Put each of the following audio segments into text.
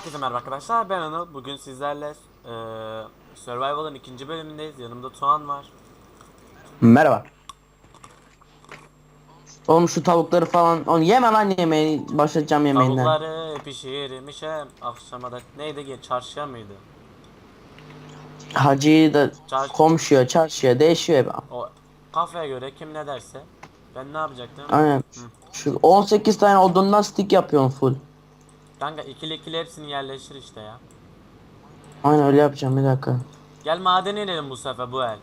Herkese merhaba arkadaşlar. Ben Anıl. Bugün sizlerle eee Survival'ın ikinci bölümündeyiz. Yanımda Tuğan var. Merhaba. Oğlum şu tavukları falan onu yeme lan yemeği başlatacağım yemeğinden. Tavukları pişirmiş hem akşama da neydi ki çarşıya mıydı? Hacıyı da Çarşı- komşuya çarşıya değişiyor hep. O kafaya göre kim ne derse. Ben ne yapacaktım? Aynen. Şu 18 tane odundan stick yapıyorum full. Kanka ikili ikili hepsini yerleştir işte ya. Aynen öyle yapacağım bir dakika. Gel madene inelim bu sefer bu el.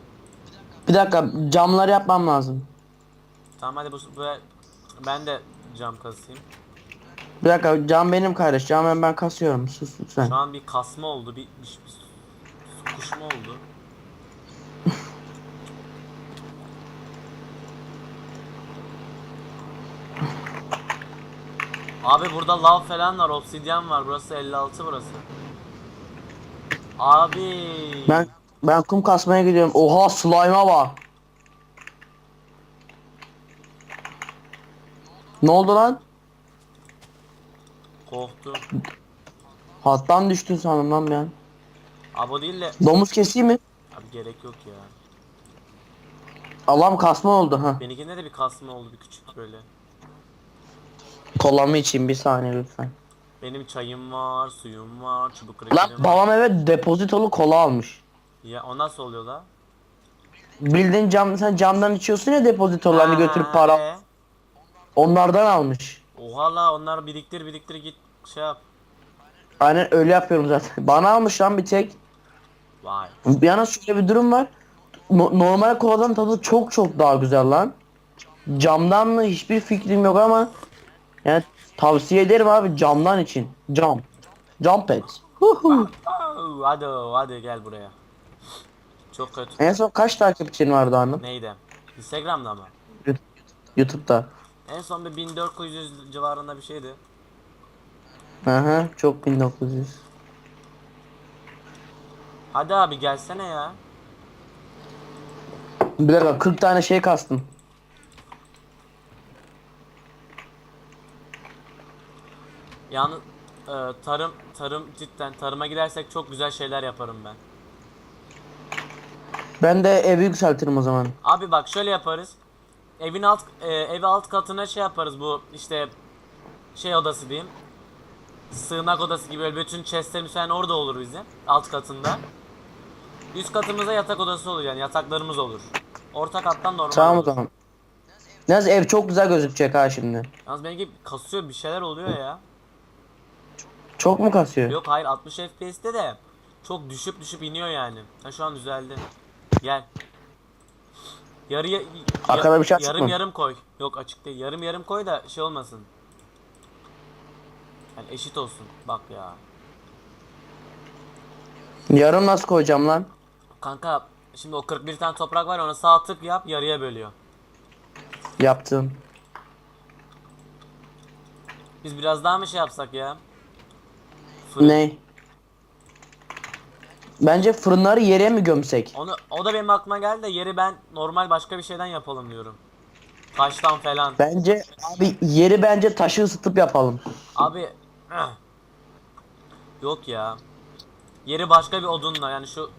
Bir dakika camları yapmam lazım. Tamam hadi bu, bu el ben de cam kasayım. Bir dakika cam benim kardeş. Cam ben, ben kasıyorum. Sus lütfen. Şu an bir kasma oldu, bir, bir, bir sokuşma oldu. Abi burada lav falan var, obsidyen var. Burası 56 burası. Abi. Ben ben kum kasmaya gidiyorum. Oha slime'a bak. Ne oldu lan? korktum. Hattan düştün sandım lan ben. Abi o değil de Domuz keseyim mi? abi gerek yok ya. Allah'ım kasma oldu ha. Benimkinde de bir kasma oldu bir küçük böyle. Kolamı için bir saniye lütfen. Benim çayım var, suyum var, çubuk Lan krekerim var. babam eve depozitolu kola almış. Ya o nasıl oluyor la? Bildiğin cam sen camdan içiyorsun ya depozitolarını Ha, götürüp para ee? onlardan almış. Oha la onlar biriktir biriktir git şey yap. Aynen öyle yapıyorum zaten. Bana almış lan bir tek. Vay. Bir yana şöyle bir durum var. No- normal koladan tadı çok çok daha güzel lan. Camdan mı hiçbir fikrim yok ama yani tavsiye ederim abi camdan için. Cam. Cam pet. Huhu. Hadi hadi gel buraya. Çok kötü. en son kaç takipçin vardı anım? Neydi? Instagram'da mı? YouTube'da. En son bir 1400 civarında bir şeydi. Aha çok 1900. Hadi abi gelsene ya. Bir dakika 40 tane şey kastım. Yalnız e, tarım tarım cidden tarıma gidersek çok güzel şeyler yaparım ben. Ben de evi yükseltirim o zaman. Abi bak şöyle yaparız. Evin alt e, evi alt katına şey yaparız bu işte şey odası diyeyim. Sığınak odası gibi böyle bütün chestlerimiz falan orada olur bizim alt katında. Üst katımızda yatak odası olur yani yataklarımız olur. Orta kattan normal Tamam o olur. zaman. Yalnız ev çok güzel gözükecek ha şimdi. Yalnız benimki kasıyor bir şeyler oluyor ya. Çok mu kasıyor? Yok hayır 60 FPS'te de çok düşüp düşüp iniyor yani. Ha şu an düzeldi. Gel. Yarıya Arkada bir şey açık yarım mı? yarım koy. Yok açık değil. Yarım yarım koy da şey olmasın. Yani eşit olsun. Bak ya. Yarım nasıl koyacağım lan? Kanka şimdi o 41 tane toprak var ya, ona sağ tık yap yarıya bölüyor. Yaptım. Biz biraz daha mı şey yapsak ya? Fırın- Ne? Bence fırınları yere mi gömsek? Onu o da benim aklıma geldi de yeri ben normal başka bir şeyden yapalım diyorum. Taştan falan. Bence abi yeri bence taşı ısıtıp yapalım. Abi eh. yok ya. Yeri başka bir odunla yani şu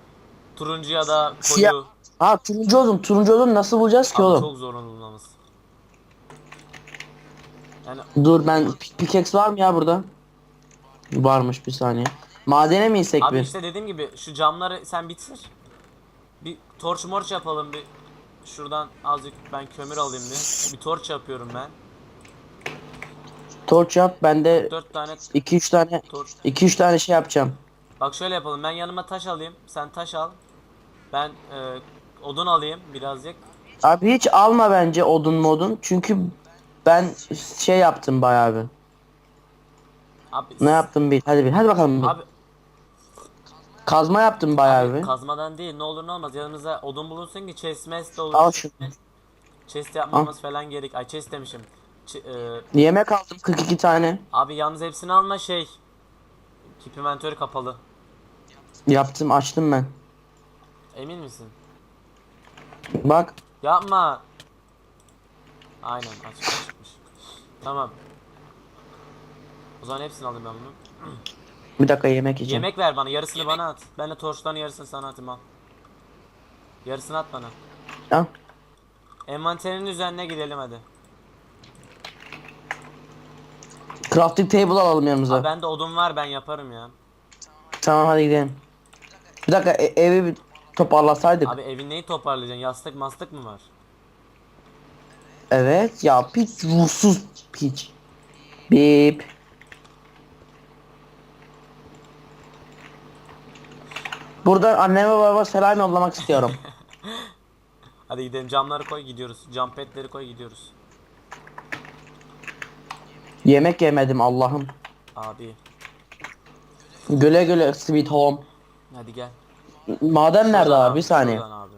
turuncu ya da Siyah. koyu. Ha turuncu odun. Turuncu odun nasıl bulacağız ki Abi oğlum? çok zor onu bulmamız. Yani Dur ben pi- pickaxe var mı ya burada? Varmış bir saniye. Madene mi insek abi bir? işte dediğim gibi şu camları sen bitir. Bir torç morç yapalım bir. Şuradan azıcık ben kömür alayım bir. Bir torç yapıyorum ben. Torç yap ben de 4 tane 2-3 tane torç. 2-3 tane şey yapacağım. Bak şöyle yapalım. Ben yanıma taş alayım. Sen taş al. Ben e, odun alayım birazcık. Abi hiç alma bence odun modun. Çünkü ben şey yaptım bayağı bir. Abi, Ne yaptım bir. Hadi bir. Hadi bakalım bir. Abi Kazma yaptım bayağı bir. Kazmadan değil ne olur ne olmaz yanımıza odun bulunsun ki chest mest de olur. Al şunu. Chest yapmamız falan gerek. Ay chest demişim. Ç- e, Yemek aldım 42 tane. abi yalnız hepsini alma şey. Keep inventory kapalı. Yaptım açtım ben. Emin misin? Bak. Yapma. Aynen açık çıkmış. Tamam. O zaman hepsini alayım ben bunu. Bir dakika yemek yiyeceğim. Yemek ver bana yarısını bana at. Ben de torçların yarısını sana atayım al. Yarısını at bana. Al. Envanterinin üzerine gidelim hadi. Crafting table alalım yanımıza. Abi bende odun var ben yaparım ya. Tamam hadi gidelim. Bir dakika e- evi bir toparlasaydık. Abi evin neyi toparlayacaksın? Yastık mastık mı var? Evet ya piç ruhsuz piç. Bip. Buradan anneme babama selam yollamak istiyorum. Hadi gidelim camları koy gidiyoruz. Cam petleri koy gidiyoruz. Yemek yemedim Allah'ım. Abi Güle güle sweet home. hadi gel. Maden nerede abi? Bir saniye. şuradan abi.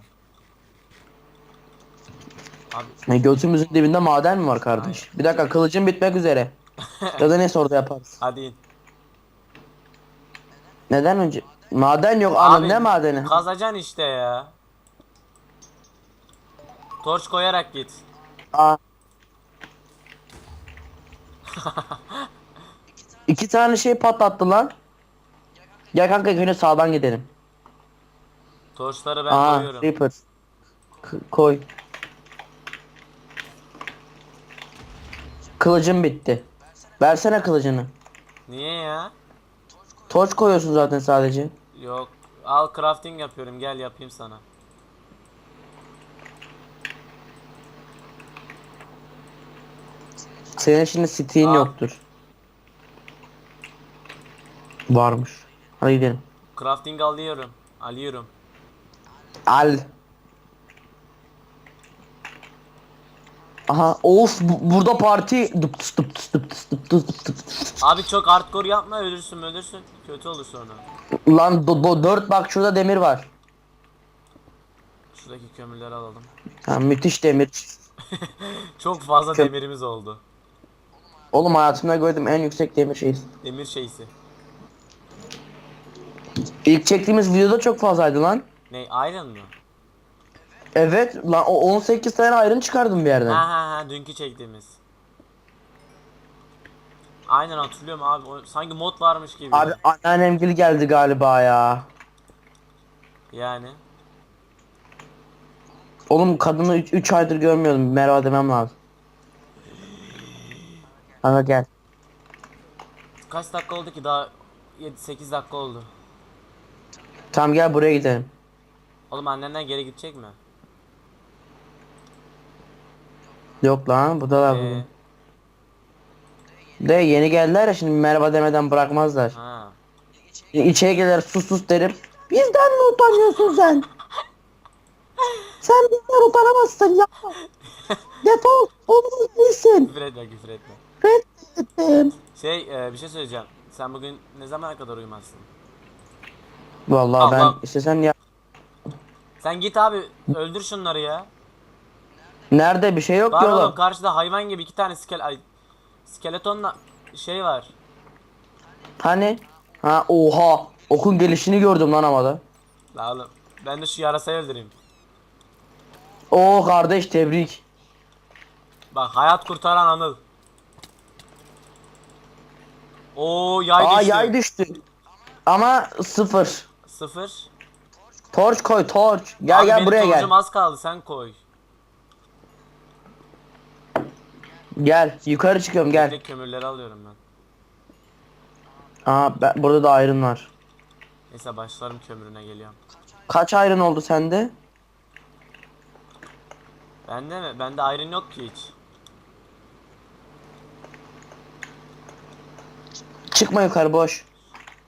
Abi E, Götümüzün dibinde maden mi var kardeş? Bir dakika kılıcım bitmek üzere. ya da neyse orada yaparız. hadi in. Neden önce? Maden yok anam ne madeni? Kazacaksın işte ya. Torç koyarak git. Aa. İki tane şey patlattı lan. Gel kanka önce sağdan gidelim. Torçları ben Aa koyuyorum. Reaper. K- koy. Kılıcım bitti. Versene kılıcını. Niye ya? Torç koyuyorsun zaten sadece. Yok. Al crafting yapıyorum gel yapayım sana. Senin şimdi Al. yoktur. Varmış. Hadi gidelim. Crafting alıyorum. Alıyorum. Al. Aha of bu- burada parti dıp tıs dıp tıs dıp tıs dıp tıs dıp tıs. Abi çok hardcore yapma ölürsün ölürsün. Kötü olur sonra. Lan do, do, dört bak şurada demir var. Şuradaki kömürleri alalım. Ha, müthiş demir. Çok fazla Kö- demirimiz oldu. Oğlum hayatımda gördüğüm en yüksek demir şey. Demir şeysi. İlk çektiğimiz videoda çok fazlaydı lan. Ne iron mı? Evet lan o 18 tane iron çıkardım bir yerden. Ha ha ha dünkü çektiğimiz. Aynen hatırlıyorum abi. O- sanki mod varmış gibi. Abi anneannemgil geldi galiba ya. Yani. Oğlum kadını 3 aydır görmüyordum. Merhaba demem lazım. Kanka gel. Kaç dakika oldu ki daha 7-8 dakika oldu. Tamam gel buraya gidelim. Oğlum annenden geri gidecek mi? Yok lan bu da var Ee, bu. De yeni geldiler ya şimdi merhaba demeden bırakmazlar. ha. İçeri gelir sus sus derim. Bizden mi utanıyorsun sen? sen bizden utanamazsın yapma. Defol oğlumuz değilsin. Küfür etme küfür etme. Reddettim. Şey e, bir şey söyleyeceğim. Sen bugün ne zamana kadar uyumazsın? Vallahi ben Allah. istesem ya. Sen git abi öldür şunları ya. Nerede bir şey yok Var ki oğlum oğlum. karşıda hayvan gibi iki tane skel ay, skeletonla şey var. Hani? Ha oha. Okun gelişini gördüm lan havada. La oğlum ben de şu yarasayı öldüreyim. Oo kardeş tebrik. Bak hayat kurtaran Anıl. Oo yay Aa düştü. yay düştü. Ama sıfır. Sıfır. Torç koy torç. Gel Abi gel benim buraya gel. torcum az kaldı sen koy. Gel yukarı çıkıyorum gel. de kömürleri alıyorum ben. Aa ben, burada da iron var. Neyse başlarım kömürüne geliyorum. Kaç iron oldu sende? Bende mi? Bende iron yok ki hiç. Çıkma yukarı boş.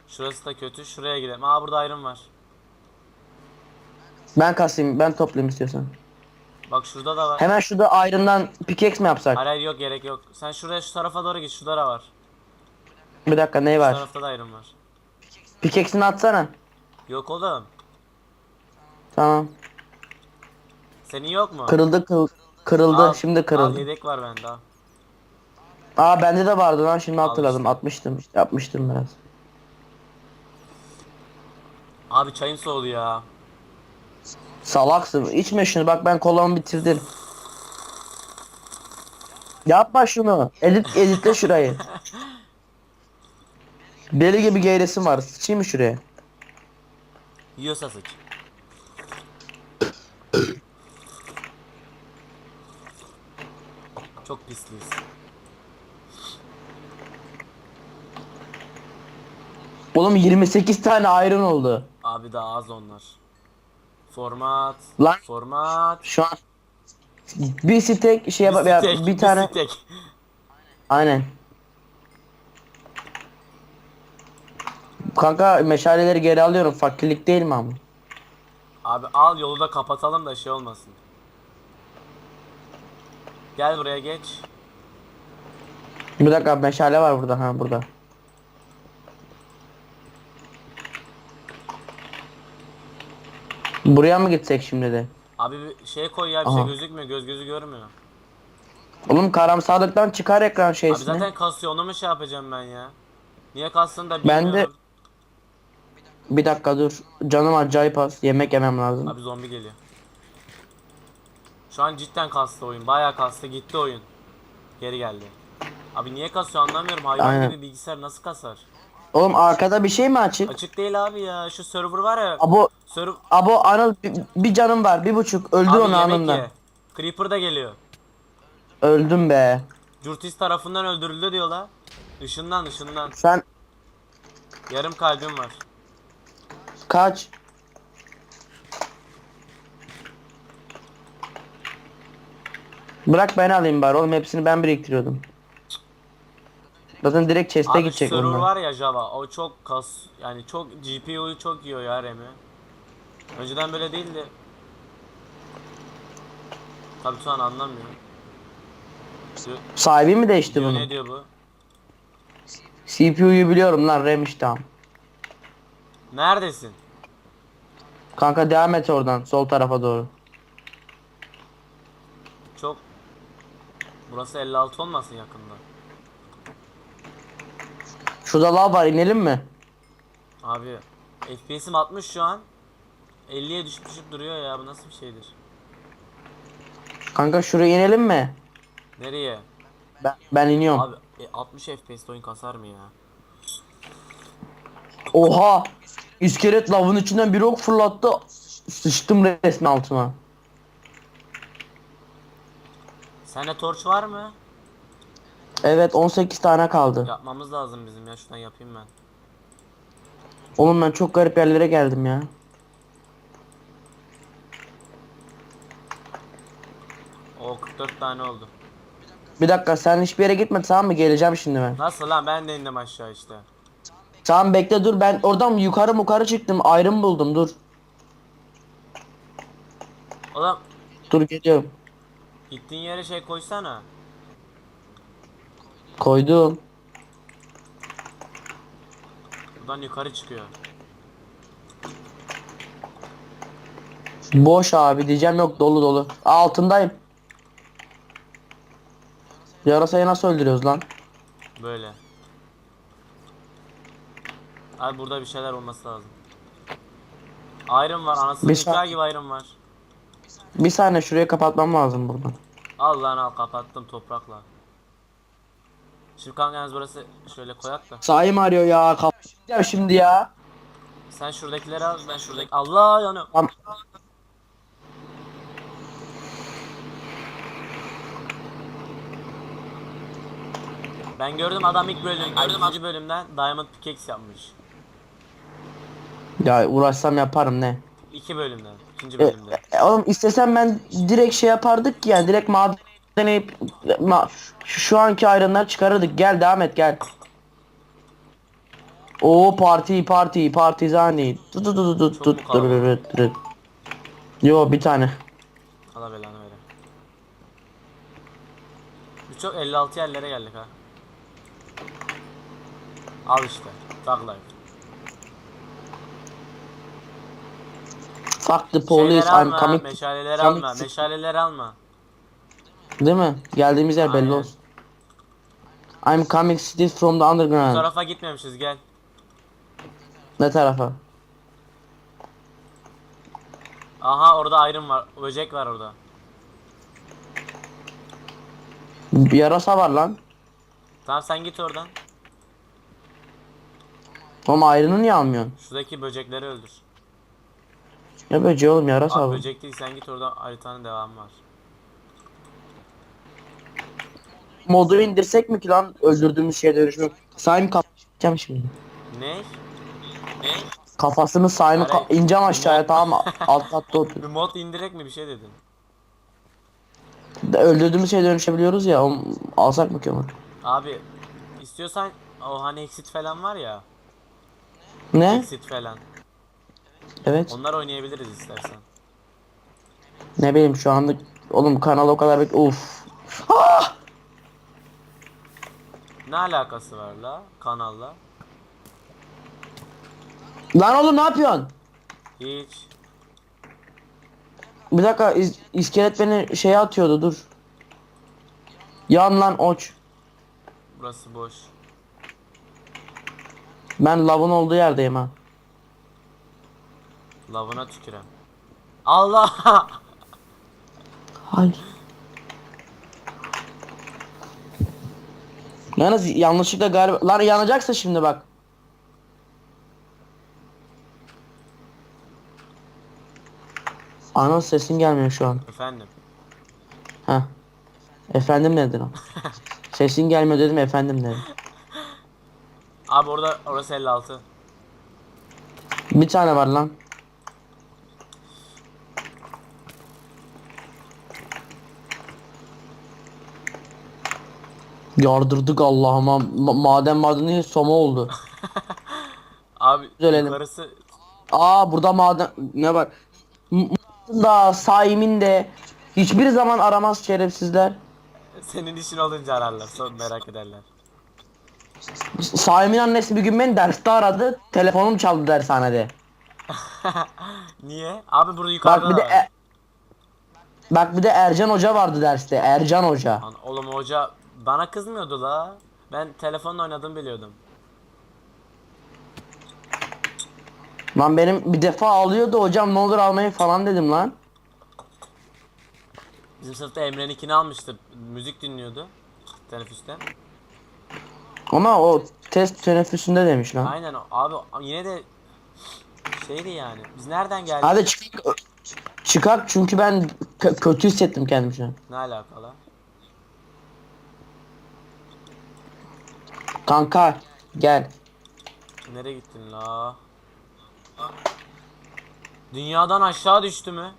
Şurası da kötü. Şuraya gidelim. Aa burada iron var. Ben kasayım ben toplayayım istiyorsan. Bak şurada da var. Hemen şurada iron'dan pickaxe mi yapsak? Hayır hayır yok gerek yok. Sen şuraya şu tarafa doğru git. Şurada da var. Bir dakika ne Şu var? tarafta da iron var. Pickaxe'ini atsana. Yok oğlum. Tamam. Senin yok mu? Kırıldı kıl kırıldı Al, şimdi Al kırıldı. yedek var bende al. Aa bende de vardı lan şimdi hatırladım atmıştım yapmıştım biraz. Abi çayın soğudu ya. Salaksın içme şunu bak ben kolamı bitirdim. Yapma şunu. Edit editle şurayı. Deli gibi geyresim var. Sıçayım mı şuraya? Yiyorsa sıç. Çok pisliyiz. Oğlum 28 tane ayrın oldu. Abi daha az onlar. Format. Lan. Format. Şu an bir stek şey yap ya Steak, bir tane steak. aynen. Kanka meşaleleri geri alıyorum. Fakirlik değil mi ama? Abi al yolu da kapatalım da şey olmasın. Gel buraya geç. Bir dakika meşale var burada ha burada. Buraya mı gitsek şimdi de? Abi bir şey koy ya bir şey Aha. gözükmüyor göz gözü görmüyor. Oğlum karamsarlıktan çıkar ekran Abi şeysini. zaten kasıyor onu mu şey yapacağım ben ya? Niye kastığını da Ben de- bilmiyorum. Bir dakika dur. Canım acayip az. Yemek yemem lazım. Abi zombi geliyor. Şu an cidden kastı oyun. Bayağı kastı gitti oyun. Geri geldi. Abi niye kasıyor anlamıyorum. Hayvan Aynen. gibi bilgisayar nasıl kasar? Oğlum arkada bir şey mi açık? Açık değil abi ya. Şu server var ya. Abo Server abo Anıl bir, bir canım var. Bir buçuk. Öldü abi onu anında. ye. Creeper da geliyor. Öldüm be. Curtis tarafından öldürüldü diyorlar. Işından ışından. Sen Yarım kalbim var. kaç? Bırak ben alayım bari oğlum hepsini ben biriktiriyordum. Zaten direkt chest'e Abi gidecek server onlar. var ya Java. O çok kas yani çok GPU'yu çok yiyor ya RAM'i. Önceden böyle değildi. Tabii şu an anlamıyor. Diyor, Sahibi mi değişti diyor, bunu? ne diyor bu? CPU'yu biliyorum lan RAM işte tamam. Neredesin? Kanka devam et oradan sol tarafa doğru. Çok Burası 56 olmasın yakında. Şurada lav var inelim mi? Abi FPS'im 60 şu an. 50'ye düşüp düşüp duruyor ya bu nasıl bir şeydir? Kanka şuraya inelim mi? Nereye? Ben, ben iniyorum. Abi e, 60 FPS oyun kasar mı ya? Oha! İskelet lavın içinden bir ok fırlattı. Sıçtım resmen altıma. Sende torç var mı? Evet 18 tane kaldı. Yapmamız lazım bizim ya şuradan yapayım ben. Oğlum ben çok garip yerlere geldim ya. O 44 tane oldu. Bir dakika sen hiçbir yere gitme tamam mı? Geleceğim şimdi ben. Nasıl lan ben de indim aşağı işte. Tamam bekle dur ben oradan yukarı yukarı çıktım. Ayrım buldum dur. Oğlum Dur geliyorum. gittiğin yere şey koysana. Koydum. Buradan yukarı çıkıyor. Boş abi diyeceğim yok dolu dolu. Altındayım. Yarasayı nasıl öldürüyoruz lan? Böyle. Abi burada bir şeyler olması lazım. Iron var anasını Bir gibi iron var. Bir saniye şurayı kapatmam lazım buradan. Al lan al kapattım toprakla. Kanka yalnız burası şöyle koyak da. Sahim arıyor ya. Kapatacağım şimdi ya. Sen şuradakileri al ben şuradaki. Allah yanıyor. Tamam. Ben gördüm adam ilk bölüm, ikinci bölümden Diamond Pickaxe yapmış. Ya uğraşsam yaparım ne? İki bölümden, ikinci E, bölümde. e, oğlum istesem ben direkt şey yapardık ki yani direkt madeni ma, şu, şu anki ayrınlar çıkarırdık. Gel devam et gel. O parti parti partizani. Tut tut tut tut tut. Yo bir tane. Allah belanı. Biz çok 56 yerlere geldik ha. Al işte. Life. Fuck the police Şeyleri I'm alma, coming. meşaleleri alma, meşaleleri alma. Değil mi? Geldiğimiz yer belli Aynen. olsun. I'm coming cities from the Bu underground. tarafa gitmemişiz gel. Ne tarafa? Aha orada iron var, böcek var orada. Bir yarasa var lan. Tamam sen git oradan. Oğlum ayrını niye almıyorsun? Şuradaki böcekleri öldür. Ne böceği oğlum yarasa Abi al. böcek değil sen git orada haritanın devamı var. Modu indirsek mi ki lan öldürdüğümüz şeye dönüşmek? Saim kapatacağım şimdi. Ne? Ne? Kafasını Saim'i ka- ineceğim aşağıya tamam? Alt katta otur. Bir mod indirek mi bir şey dedin? Öldürdüğümüz şeye dönüşebiliyoruz ya. o- Alsak mı ki onu? Abi istiyorsan o hani exit falan var ya. Ne? Exit falan. Evet. Onlar oynayabiliriz istersen. Ne bileyim şu anda oğlum kanal o kadar bek uf. Ah! Ne alakası var la kanalla? Lan oğlum ne yapıyorsun? Hiç. Bir dakika is- iskelet beni şeye atıyordu dur. Yan lan oç. Burası boş. Ben lavın olduğu yerdeyim ha. Lavına tükürem. Allah! Hayır. Yalnız yanlışlıkla galiba... Lan yanacaksa şimdi bak. Ana sesin gelmiyor şu an. Efendim. Ha. Efendim nedir o? sesin gelmiyor dedim efendim dedim. Abi orada orası 56. Bir tane var lan. Yardırdık Allah'ıma. Ma- maden madeni soma oldu. Abi Düzelelim. yukarısı Aa burada maden ne var? M- m- da Saim'in de hiçbir zaman aramaz şerefsizler. senin işin olunca ararlar. Sonra merak ederler. Saim'in annesi bir gün beni derste aradı. Telefonum çaldı dershanede. Niye? Abi burada yukarıda Bak bir de var. E- Bak bir de Ercan Hoca vardı derste. Ercan Hoca. Lan oğlum hoca bana kızmıyordu la. Ben telefonla oynadım biliyordum. Lan benim bir defa ağlıyordu hocam ne olur almayın falan dedim lan. Bizim sınıfta Emre'ninkini almıştı. Müzik dinliyordu. Teneffüste. Ama o test teneffüsünde demiş lan. Aynen abi yine de şeydi yani. Biz nereden geldik? Hadi çıkak. Çıkak çünkü ben kö- kötü hissettim kendimi şu an. Ne alakalı? Kanka gel. Nereye gittin la? Dünyadan aşağı düştü mü?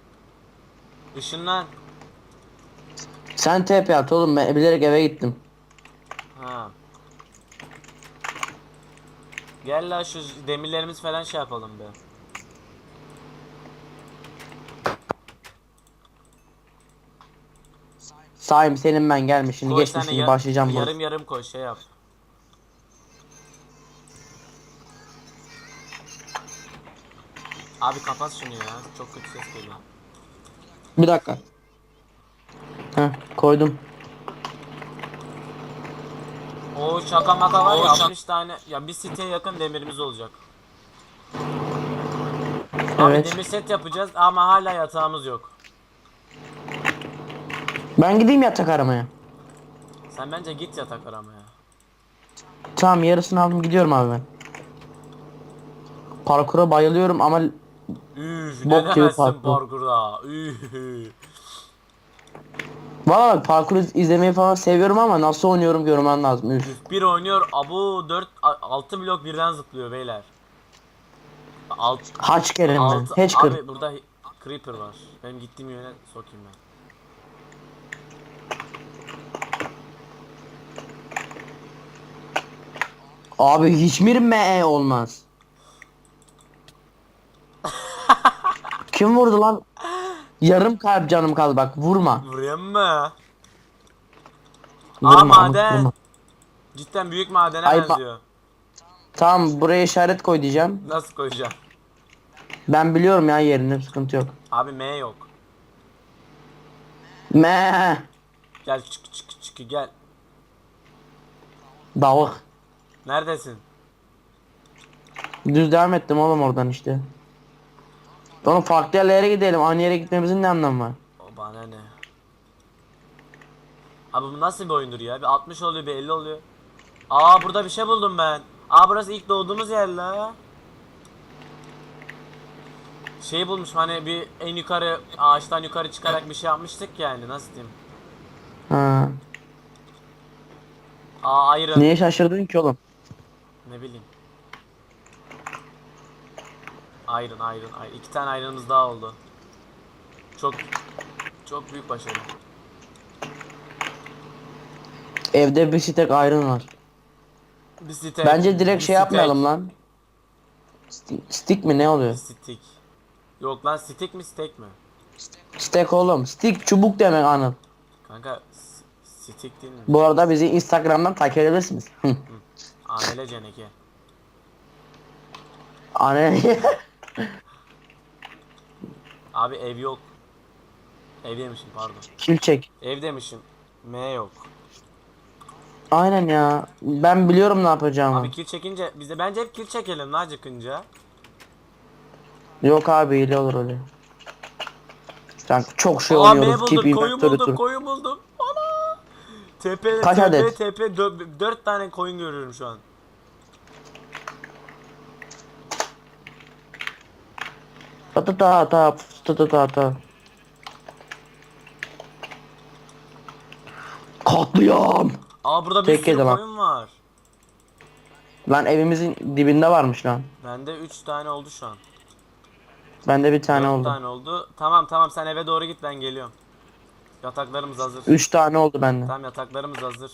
Işınlan. Sen TP at oğlum ben bilerek eve gittim. Ha. Gel la şu demirlerimiz falan şey yapalım be. Saim senin ben gelmiş şimdi Koy geçmiş tane şimdi ya- başlayacağım. Yarım yarım koy şey yap. Abi kapat şunu ya. Çok kötü ses geliyor. Bir dakika. Heh koydum. O şaka maka var ya 60 tane ya bir siteye yakın demirimiz olacak. Abi Evet. demir set yapacağız ama hala yatağımız yok. Ben gideyim yatak aramaya. Sen bence git yatak aramaya. Tamam yarısını aldım gidiyorum abi ben. Parkura bayılıyorum ama Üf Bok gibi demezsin parkur. parkurda. Üf. Valla bak parkur iz- izlemeyi falan seviyorum ama nasıl oynuyorum görmen lazım. Üf. Üf bir oynuyor abu 4 6 blok birden zıplıyor beyler. Alt Haç kerim ben. Hiç kır. abi burada hi- creeper var. Benim gittiğim yöne sokayım ben. Abi hiçbir me olmaz. Kim vurdu lan? Yarım kalp canım kaldı bak vurma. Vurayım mı? Vurma, ama maden. vurma. Cidden büyük madene Ay, ba- benziyor. Tamam buraya işaret koy diyeceğim. Nasıl koyacağım? Ben biliyorum ya yerini sıkıntı yok. Abi M yok. Me Gel çık çık çık gel. Davuk. Neredesin? Düz devam ettim oğlum oradan işte. Oğlum farklı yerlere gidelim. Aynı yere gitmemizin ne anlamı var? O bana ne? Abi bu nasıl bir oyundur ya? Bir 60 oluyor bir 50 oluyor. Aa burada bir şey buldum ben. Aa burası ilk doğduğumuz yer la. Şey bulmuş hani bir en yukarı ağaçtan yukarı çıkarak bir şey yapmıştık yani nasıl diyeyim. Ha. Aa ayrı. Niye şaşırdın ki oğlum? Ne bileyim. Iron, iron, iron. İki tane iron'ımız daha oldu. Çok çok büyük başarı. Evde bir stek ayrın var. Bir stick. Bence direkt bir şey stick, yapmayalım lan. Sti- Stick mi ne oluyor? Stick. Yok lan stick mi steak mi? Stick oğlum. Stick çubuk demek anıl. Kanka stick değil mi? Bu arada bizi Instagram'dan takip edebilirsiniz. Hı. Amele ceneke. Anne. Abi ev yok. Ev demişim pardon. Kil çek. Ev demişim. M yok. Aynen ya. Ben biliyorum ne yapacağımı. Abi kill çekince biz de bence hep kill çekelim lan acıkınca. Yok abi iyi olur öyle. Sen çok şey Aa M oynuyoruz. Keep buldum, koyun inventory buldum, tur. koyun buldum. Ana! TP, Kaç TP, adet? TP, 4 tane koyun görüyorum şu an. Ta ta ta ta ta ta ta ta. Katliam. Aa burada bir Tek sürü yedi lan. koyun var. Lan evimizin dibinde varmış lan. Bende 3 tane oldu şu an. Bende bir tane 4 oldu. tane oldu. Tamam tamam sen eve doğru git ben geliyorum. Yataklarımız hazır. Üç tane oldu bende. Tamam yataklarımız hazır.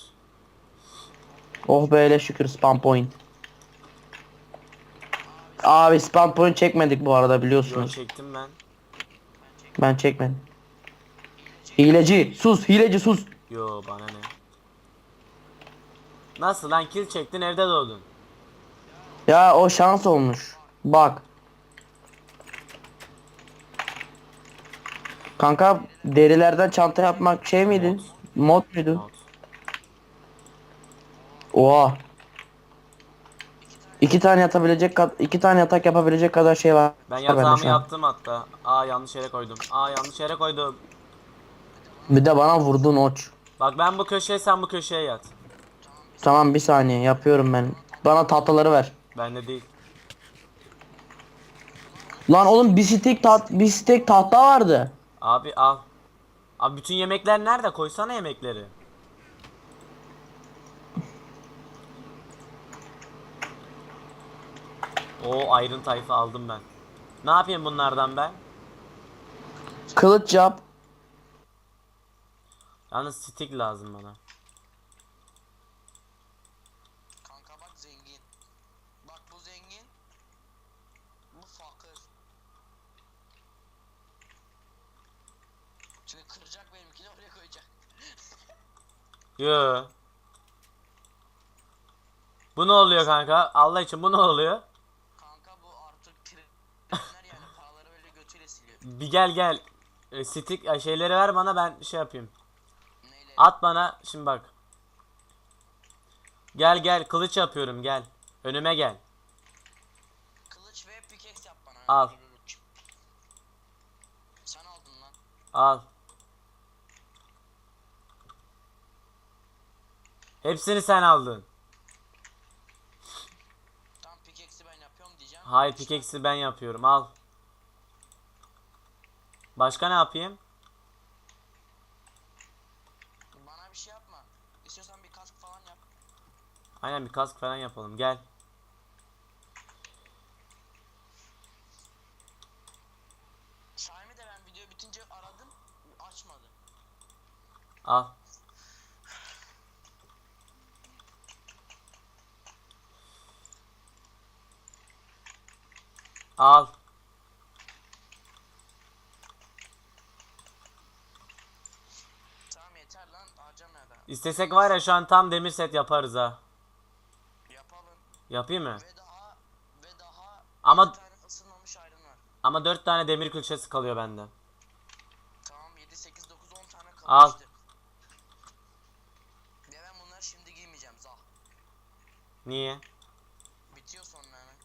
Oh be hele şükür spam point. Abi spam point çekmedik bu arada Yo biliyorsunuz. çektim ben. Ben çekmedim. Hileci sus hileci sus. Yo bana ne. Nasıl lan kill çektin evde doğdun. Ya o şans olmuş. Bak. Kanka derilerden çanta yapmak şey miydi? Mod. Mod muydu? Not. Oha. İki tane yatabilecek kad iki tane yatak yapabilecek kadar şey var. Ben bende yatağımı şu an. yaptım hatta. Aa yanlış yere koydum. Aa yanlış yere koydum. Bir de bana vurdun oç. Bak ben bu köşeye sen bu köşeye yat. Tamam bir saniye yapıyorum ben. Bana tahtaları ver. Bende değil. Lan oğlum bir stek tat bir stek tahta vardı. Abi al. Abi bütün yemekler nerede? Koysana yemekleri. O ayrın tayfa aldım ben. Ne yapayım bunlardan ben? Kılıç yap. Yalnız stick lazım bana. Kanka bak zengin. Bak bu zengin. Bu fakir. Şimdi kıracak benimkini oraya koyacak. Yo. Bu ne oluyor kanka? Allah için bu ne oluyor? Kanka bu artık trenler yani paraları böyle götüyle siliyor. Bir gel gel. E, stick şeyleri ver bana ben şey yapayım. Neyle? At bana şimdi bak. Gel gel kılıç yapıyorum gel. Önüme gel. Kılıç ve pickaxe yap bana. Al. Sen aldın lan. Al. Hepsini sen aldın. Tam pickaxe'i ben yapıyorum diyeceğim. Hayır pickaxe'i ben yapıyorum al. Başka ne yapayım? Bana bir şey yapma. İstiyorsan bir kask falan yap. Aynen bir kask falan yapalım gel. Şahin'i de ben video bitince aradım. Açmadı. Al. Al. Tamam yeter lan harcama ya da. İstesek var ya şu an tam demir set yaparız ha. Yapalım. Yapayım mı? Ve daha ve daha Ama bir tane ısınmamış ayrın var. ama 4 tane demir külçesi kalıyor bende. Tamam 7 8 9 10 tane kalmıştı. Al. Ve ben bunları şimdi giymeyeceğim zah. Niye? Bitiyor sonra hemen.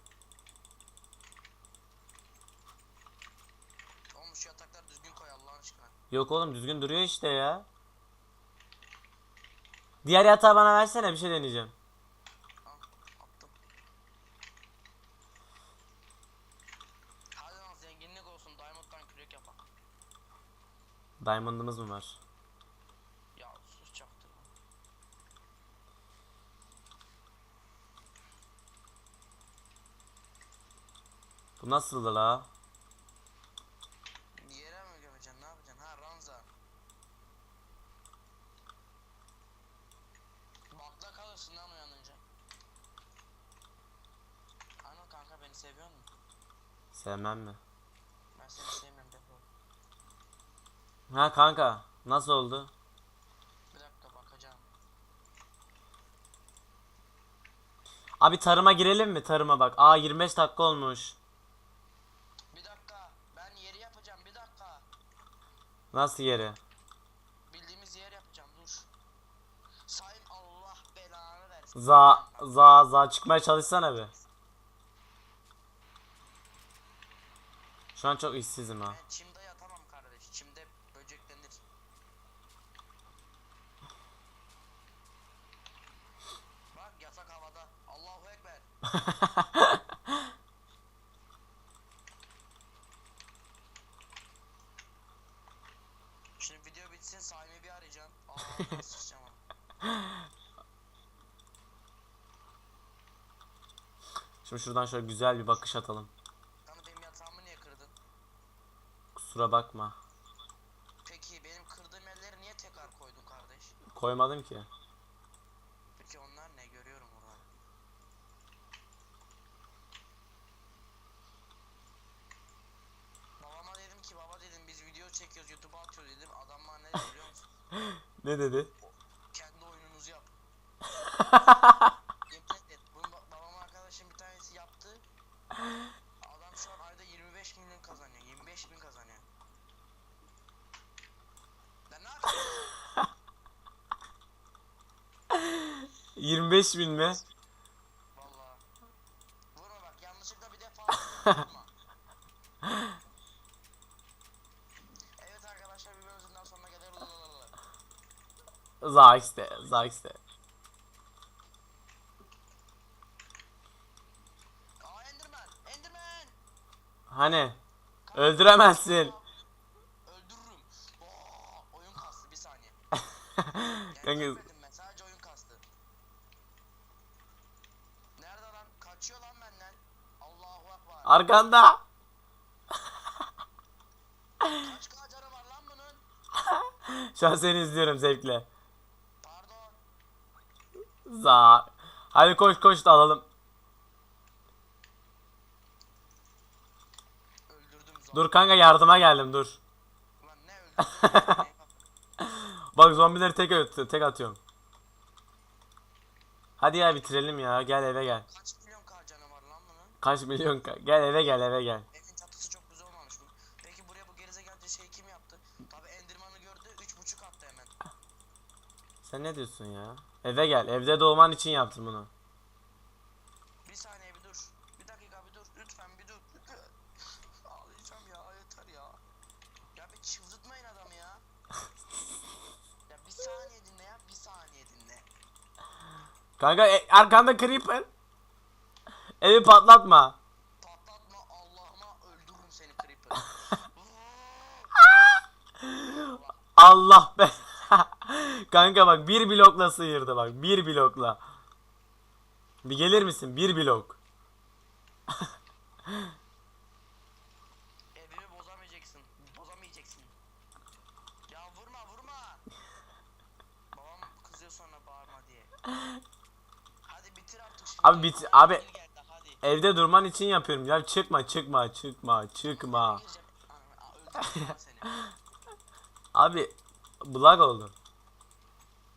Oğlum şu yatakları düzgün koy Allah aşkına. Yok oğlum düzgün duruyor işte ya. Diğer yatağı bana versene bir şey deneyeceğim. Diamond'ımız mı var? Ya sus çaktı. Bu nasıldı la? Sevmem mi? Ben seni sevmiyorum defol. Ha kanka nasıl oldu? Bir dakika bakacağım. Abi tarıma girelim mi? Tarıma bak. Aa 25 dakika olmuş. Bir dakika ben yeri yapacağım bir dakika. Nasıl yeri? Bildiğimiz yer yapacağım dur. Sayın Allah belanı versin. Za za za çıkmaya çalışsana bir. Şu an çok işsizim ha. Ben çimde yatamam kardeş. Çimde böceklenir. Bak yatak havada. Allahu Ekber. Şimdi video bitsin Sami'yi bir arayacağım. Aa sıçacağım. Şimdi şuradan şöyle güzel bir bakış atalım. Kanka benim yatağımı niye kırdın? Kusura bakma. Peki benim kırdığım yerleri niye tekrar koydun kardeş? Koymadım ki. Peki onlar ne görüyorum orada. Babama dedim ki baba dedim biz video çekiyoruz YouTube'a atıyoruz dedim. Adam bana ne dedi biliyor musun? Ne dedi? Kendi oyununuzu yap. Yemin et. Bunu babam arkadaşım bir tanesi yaptı. Adam şu an ayda 25 milyon kazanıyor. 25 bin kazanıyor. Ben ne yapayım? 25 bin mi? Vallahi. Vurma bak yanlışlıkla bir defa vurma. evet arkadaşlar bir bölümden sonuna kadar lalalala. Za işte, za işte. Aa Enderman! Enderman! Hani? Öldüremezsin. Öldürürüm. Oo, oyun kastı bir saniye. Yani Kanka görmedim ben sadece oyun kastı. Nerede lan? Kaçıyor lan benden. Allahu Ekber. arkanda. Kaç kaçarı var lan bunun? Şu an seni izliyorum zevkle. Pardon. Za. Hadi koş koş da alalım. Öldürdüm zombi. Dur kanka yardıma geldim dur. Ne? Bak zombileri tek at- tek atıyorum. Hadi ya bitirelim ya. Gel eve gel. Kaç milyon karcanı var lan bunun? Kaç milyon ka- Gel eve gel eve gel. Evin çatısı çok güzel olmamış bu. Peki buraya bu gerizekalı şey kim yaptı? Tabi Enderman'ı gördü, üç buçuk attı hemen. Sen ne diyorsun ya? Eve gel. Evde doğman için yaptım bunu. Bir saniye bir dur. Bir dakika bir dur. Lütfen bir dur. Ağlayacağım ya yeter ya. Ya bir çıldırtmayın adamı ya. ya bir saniye dinle ya. Bir saniye dinle. Kanka e, arkanda creeper. Evi patlatma. Patlatma Allah'ıma öldürürüm seni Creeper. Allah be. Kanka bak bir blokla sıyırdı bak. Bir blokla. Bir gelir misin? Bir blok. Evimi bozamayacaksın. Bozamayacaksın. Ya vurma vurma. Babam kızıyor sonra bağırma diye. Hadi bitir artık şimdi. Abi bit- abi-. Evde durman için yapıyorum. Ya çıkma çıkma çıkma çıkma. Abi blag oldu.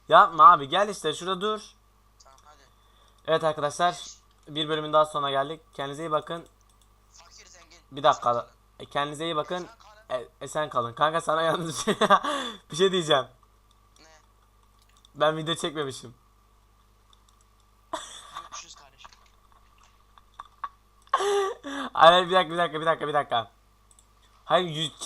Yapma abi gel işte şurada dur. Evet arkadaşlar bir bölümün daha sonuna geldik. Kendinize iyi bakın. Bir dakika. E, Kendinize iyi bakın. E, esen kalın. Kanka sana yalnız bir şey diyeceğim. Ne? Ben video çekmemişim. Hayır bir dakika bir dakika bir dakika bir dakika. Hayır yüz,